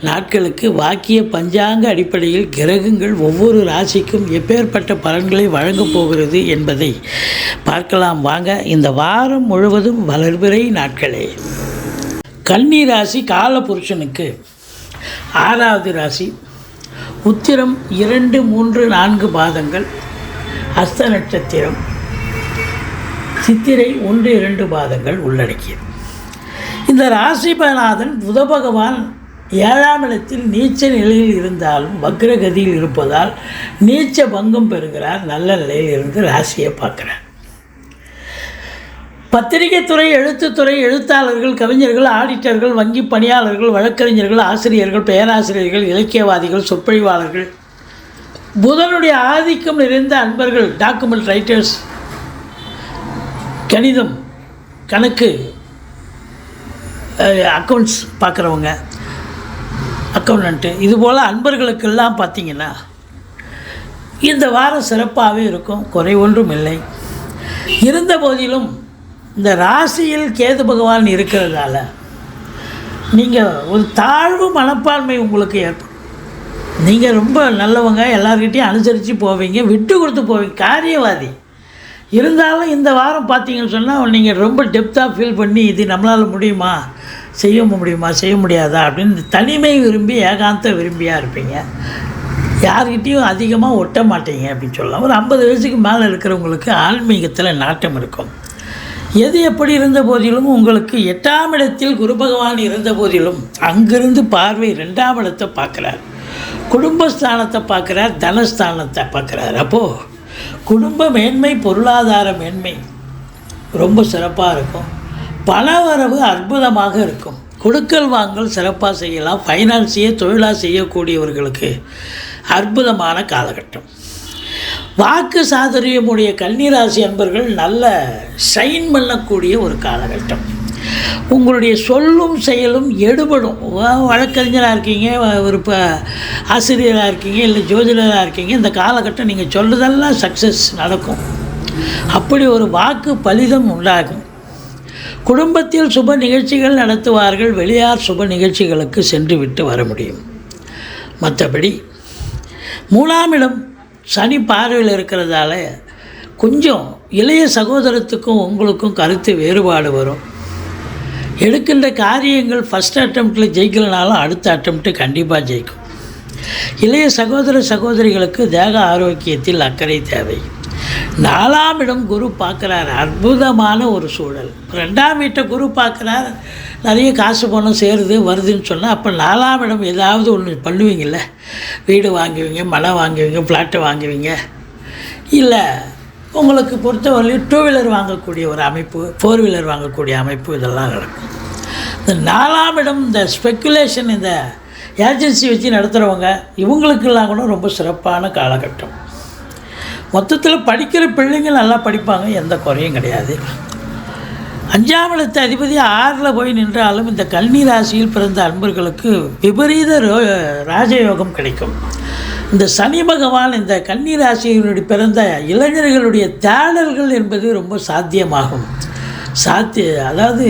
நாட்களுக்கு வாக்கிய பஞ்சாங்க அடிப்படையில் கிரகங்கள் ஒவ்வொரு ராசிக்கும் எப்பேற்பட்ட பலன்களை வழங்கப் போகிறது என்பதை பார்க்கலாம். வாங்க இந்த வாரம் முழுவதும் வளர்பிறை நாட்களே. கன்னி ராசி காலபுருஷனுக்கு ஆறாவது ராசி. உத்திரம் இரண்டு மூன்று நான்கு பாதங்கள். அஸ்த நட்சத்திரம். சித்திரை ஒன்று இரண்டு பாதங்கள் உள்ளடக்கியது. இந்த ராசிபநாதன் புத பகவான் ஏழாம் இடத்தில் நீச்ச நிலையில் இருந்தாலும் வக்ரகதியில் இருப்பதால் நீச்ச பங்கம் பெறுகிறார் நல்ல நிலையில் இருந்து ராசியை பார்க்குறார். பத்திரிகை துறை எழுத்துத்துறை எழுத்தாளர்கள் கவிஞர்கள் ஆடிட்டர்கள் வங்கி பணியாளர்கள் வழக்கறிஞர்கள் ஆசிரியர்கள் பேராசிரியர்கள் இலக்கியவாதிகள் சொற்பொழிவாளர்கள். புதனுடைய ஆதிக்கம் நிறைந்த அன்பர்கள் டாக்குமெண்ட் ரைட்டர்ஸ் கணிதம் கணக்கு அக்கௌண்ட்ஸ் பார்க்குறவங்க. அக்கௌண்டண்ட்டு இதுபோல் அன்பர்களுக்கெல்லாம் பார்த்தீங்கன்னா இந்த வாரம் சிறப்பாகவே இருக்கும் குறை ஒன்றும் இல்லை. இருந்த போதிலும் இந்த ராசியில் கேது பகவான் இருக்கிறதால நீங்கள் ஒரு தாழ்வு மனப்பான்மை உங்களுக்கு ஏற்படும். நீங்கள் ரொம்ப நல்லவங்க எல்லாருக்கிட்டையும் அனுசரித்து போவீங்க விட்டு கொடுத்து போவீங்க காரியவாதி. இருந்தாலும் இந்த வாரம் பார்த்தீங்கன்னு சொன்னால் நீங்கள் ரொம்ப டெப்த்தாக ஃபீல் பண்ணி இது நம்மளால் முடியுமா? செய்ய முடியுமா செய்ய முடியாதா அப்படின்னு தனிமை விரும்பி ஏகாந்த விரும்பியாக இருப்பீங்க. யார்கிட்டேயும் அதிகமாக ஒட்ட மாட்டீங்க அப்படின்னு சொல்லலாம். ஒரு ஐம்பது வயசுக்கு மேலே இருக்கிறவங்களுக்கு ஆன்மீகத்தில் நாட்டம் இருக்கும். எது எப்படி இருந்த போதிலும் உங்களுக்கு எட்டாம் இடத்தில் குரு பகவான் இருந்த போதிலும் அங்கிருந்து பார்வை ரெண்டாம் இடத்தை பார்க்குறார். குடும்பஸ்தானத்தை பார்க்குறார் தனஸ்தானத்தை பார்க்குறார். அப்போது குடும்ப மேன்மை பொருளாதார மேன்மை ரொம்ப சிறப்பாக இருக்கும். பணவரவு அற்புதமாக இருக்கும். கொடுக்கல் வாங்கல் சிறப்பாக செய்யலாம். ஃபைனான்ஸையே தொழிலாக செய்யக்கூடியவர்களுக்கு அற்புதமான காலகட்டம். வாக்கு சாதுரியமுடைய கன்னிராசி அன்பர்கள் நல்ல ஷைன் பண்ணக்கூடிய ஒரு காலகட்டம். உங்களுடைய சொல்லும் செயலும் எடுபடும். வழக்கறிஞராக இருக்கீங்க ஒரு இப்போ ஆசிரியராக இருக்கீங்க இல்லை ஜோதிடராக இருக்கீங்க இந்த காலகட்டம் நீங்கள் சொல்லுதெல்லாம் சக்ஸஸ் நடக்கும். அப்படி ஒரு வாக்கு பலிதம் உண்டாகும். குடும்பத்தில் சுப நிகழ்ச்சிகள் நடத்துவார்கள் வெளியார் சுப நிகழ்ச்சிகளுக்கு சென்று விட்டு வர முடியும். மற்றபடி மூணாம் இடம் சனி பார்வையில் இருக்கிறதால கொஞ்சம் இளைய சகோதரத்துக்கும் உங்களுக்கும் கருத்து வேறுபாடு வரும். எடுக்கின்ற காரியங்கள் ஃபஸ்ட் அட்டம்ப்டில் ஜெயிக்கலனாலும் அடுத்த அட்டம்ப்ட்டு கண்டிப்பாக ஜெயிக்கும். இளைய சகோதர சகோதரிகளுக்கு தேக ஆரோக்கியத்தில் அக்கறை தேவை. நாலாம் இடம் குரு பார்க்குறார். அற்புதமான ஒரு சூழல். ரெண்டாம் வீட்டை குரு பார்க்குறார். நிறைய காசு பணம் சேருது வருதுன்னு சொன்னால் அப்போ நாலாம் இடம் ஏதாவது ஒன்று பண்ணுவீங்கள்ல வீடு வாங்குவீங்க மனம் வாங்குவீங்க ஃப்ளாட்டு வாங்குவீங்க. இல்லை உங்களுக்கு பொறுத்தவரையிலும் டூ வீலர் வாங்கக்கூடிய ஒரு அமைப்பு ஃபோர் வீலர் வாங்கக்கூடிய அமைப்பு இதெல்லாம் நடக்கும். இந்த நாலாம் இடம் இந்த ஸ்பெக்குலேஷன் இந்த ஏஜென்சி வச்சு நடத்துகிறவங்க இவங்களுக்கெல்லாம் கூட ரொம்ப சிறப்பான காலகட்டம். மொத்தத்தில் படிக்கிற பிள்ளைங்க நல்லா படிப்பாங்க எந்த குறையும் கிடையாது. அஞ்சாம் இடத்து அதிபதி ஆறில் போய் நின்றாலும் இந்த கல்வி ராசியில் பிறந்த அன்பர்களுக்கு விபரீத ரோ ராஜயோகம் கிடைக்கும். இந்த சனி பகவான் இந்த கன்னி ராசியினுடைய பிறந்த இளைஞர்களுடைய தேடல்கள் என்பது ரொம்ப சாத்தியமாகும். சாத்திய அதாவது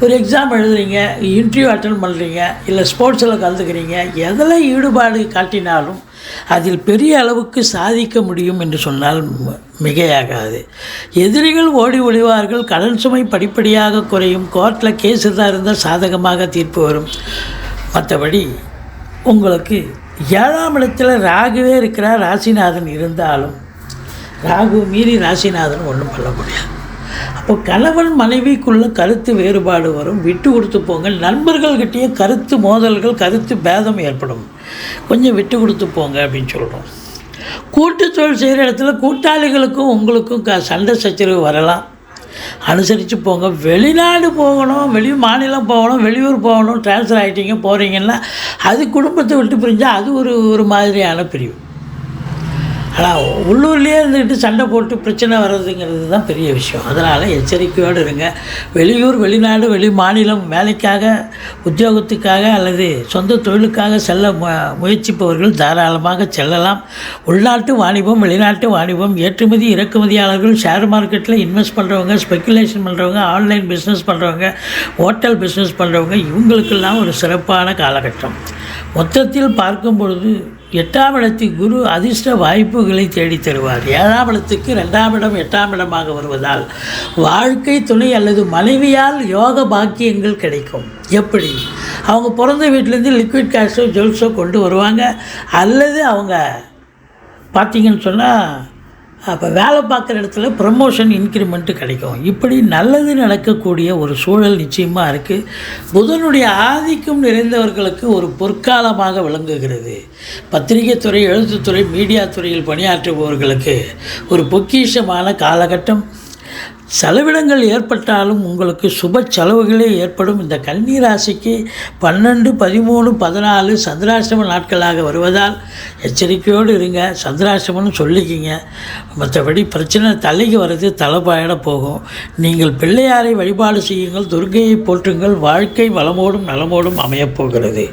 ஒரு எக்ஸாம் எழுதுறீங்க இன்டர்வியூ அட்டன் பண்ணுறீங்க இல்லை ஸ்போர்ட்ஸில் கலந்துக்கிறீங்க எதில் ஈடுபாடு காட்டினாலும் அதில் பெரிய அளவுக்கு சாதிக்க முடியும் என்று சொன்னால் ம- மிகையாகாது. எதிரிகள் ஓடி ஒளிவார்கள் கடன் சுமை படிப்படியாக குறையும் கோர்ட்டில் கேஸ் எதாக இருந்தால் சாதகமாக தீர்ப்பு வரும். மற்றபடி உங்களுக்கு ஏழாம் இடத்துல ராகுவே இருக்கிறார் ராசிநாதன் இருந்தாலும் ராகு மீறி ராசிநாதன் ஒன்றும் பண்ண முடியாது. அப்போ கணவன் மனைவிக்குள்ள கருத்து வேறுபாடு வரும். விட்டு கொடுத்து போங்க நண்பர்கள்கிட்டயே கருத்து மோதல்கள் கருத்து பேதம் ஏற்படும். கொஞ்சம் விட்டு கொடுத்து போங்க அப்படின்னு சொல்கிறோம் கூட்டு தொழில் செய்கிற இடத்துல கூட்டாளிகளுக்கும் உங்களுக்கும் க சண்டை சச்சரவு வரலாம். அனுசரித்து போங்க. வெளிநாடு போகணும். வெளி மாநிலம் போகணும். வெளியூர் போகணும். ட்ரான்ஸ்ஃபர் ஆகிட்டீங்க போகிறீங்கன்னா அது குடும்பத்தை விட்டு பிரிஞ்சால் அது ஒரு ஒரு மாதிரியான பிரிவு. ஆனால் உள்ளூர்லேயே இருந்துக்கிட்டு சண்டை போட்டு பிரச்சனை வர்றதுங்கிறது தான் பெரிய விஷயம். அதனால் எச்சரிக்கையோடு இருங்க. வெளியூர் வெளிநாடு வெளி மாநிலம் வேலைக்காக உத்தியோகத்துக்காக அல்லது சொந்த தொழிலுக்காக செல்ல மு முயற்சிப்பவர்கள் தாராளமாக செல்லலாம். உள்நாட்டு வாணிபம் வெளிநாட்டு வாணிபம் ஏற்றுமதி இறக்குமதியாளர்கள் ஷேர் மார்க்கெட்டில் இன்வெஸ்ட் பண்ணுறவங்க ஸ்பெக்குலேஷன் பண்ணுறவங்க ஆன்லைன் பிஸ்னஸ் பண்ணுறவங்க ஹோட்டல் பிஸ்னஸ் பண்ணுறவங்க இவங்களுக்கெல்லாம் ஒரு சிறப்பான காலகட்டம். மொத்தத்தில் பார்க்கும் பொழுது எட்டாம் இடத்துக்கு குரு அதிர்ஷ்ட வாய்ப்புகளை தேடித் தருவார் ஏழாம் இடத்துக்கு ரெண்டாம் இடம் எட்டாம் இடமாக வருவதால் வாழ்க்கை துணை அல்லது மனைவியால் யோக பாக்கியங்கள் கிடைக்கும். எப்படி? அவங்க பிறந்த வீட்டிலேருந்து லிக்விட் கேஷோ ஜுவல்ஸோ கொண்டு வருவாங்க. அல்லது அவங்க பார்த்தீங்கன்னு சொன்னால் அப்போ வேலை பார்க்குற இடத்துல ப்ரமோஷன் இன்க்ரிமெண்ட்டு கிடைக்கும். இப்படி நல்லது நடக்கக்கூடிய ஒரு சூழல் நிச்சயமாக இருக்குது புதனுடைய ஆதிக்கம் நிறைந்தவர்களுக்கு ஒரு பொற்காலமாக விளங்குகிறது. பத்திரிகை துறை எழுத்துத்துறை மீடியா துறையில் பணியாற்றுபவர்களுக்கு ஒரு பொக்கிஷமான காலகட்டம். செலவிடங்கள் ஏற்பட்டாலும் உங்களுக்கு சுப செலவுகளே ஏற்படும். இந்த கன்னி ராசிக்கு பன்னெண்டு பதிமூணு பதினாலு சந்திராசிரம நாட்களாக வருவதால் எச்சரிக்கையோடு இருங்க. சந்திராசிரமம்னு சொல்லிக்கிங்க. மற்றபடி பிரச்சனை தலைக்கு வர்றது தலைப்பாயிட போகும். நீங்கள் பிள்ளையாரை வழிபாடு செய்யுங்கள். துர்கையை போற்றுங்கள். வாழ்க்கை வளமோடும் நலமோடும் அமையப் போகிறது.